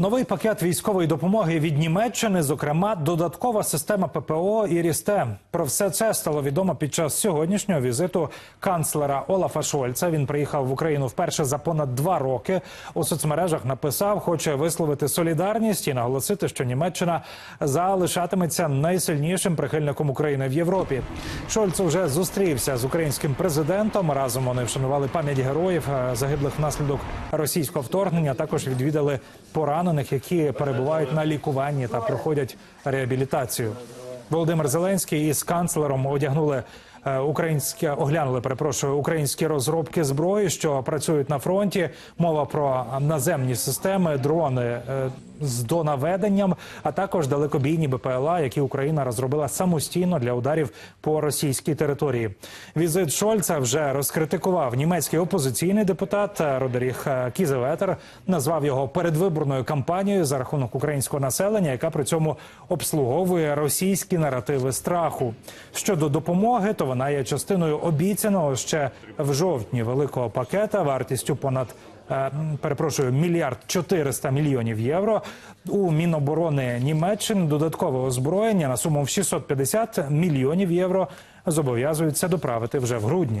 Новий пакет військової допомоги від Німеччини, зокрема, додаткова система ППО і Рісте. Про все це стало відомо під час сьогоднішнього візиту канцлера Олафа Шольца. Він приїхав в Україну вперше за понад два роки. У соцмережах написав, хоче висловити солідарність і наголосити, що Німеччина залишатиметься найсильнішим прихильником України в Європі. Шольц вже зустрівся з українським президентом. Разом вони вшанували пам'ять героїв е, загиблих внаслідок російського вторгнення. Також відвідали поранених, які перебувають на лікуванні та проходять реабілітацію. Володимир Зеленський із канцлером одягнули е, українське оглянули, перепрошую, українські розробки зброї, що працюють на фронті. Мова про наземні системи, дрони е, з донаведенням, а також далекобійні БПЛА, які Україна розробила самостійно для ударів по російській території. Візит Шольца вже розкритикував німецький опозиційний депутат Родеріх Кізеветер, назвав його передвиборною кампанією за рахунок українського населення, яка при цьому обслуговує російські наративи страху. Щодо допомоги, то вона є частиною обіцяного ще в жовтні великого пакета вартістю понад е, перепрошую мільярд 400 мільйонів євро. У Міноборони Німеччини додаткове озброєння на суму в 650 мільйонів євро зобов'язуються доправити вже в грудні.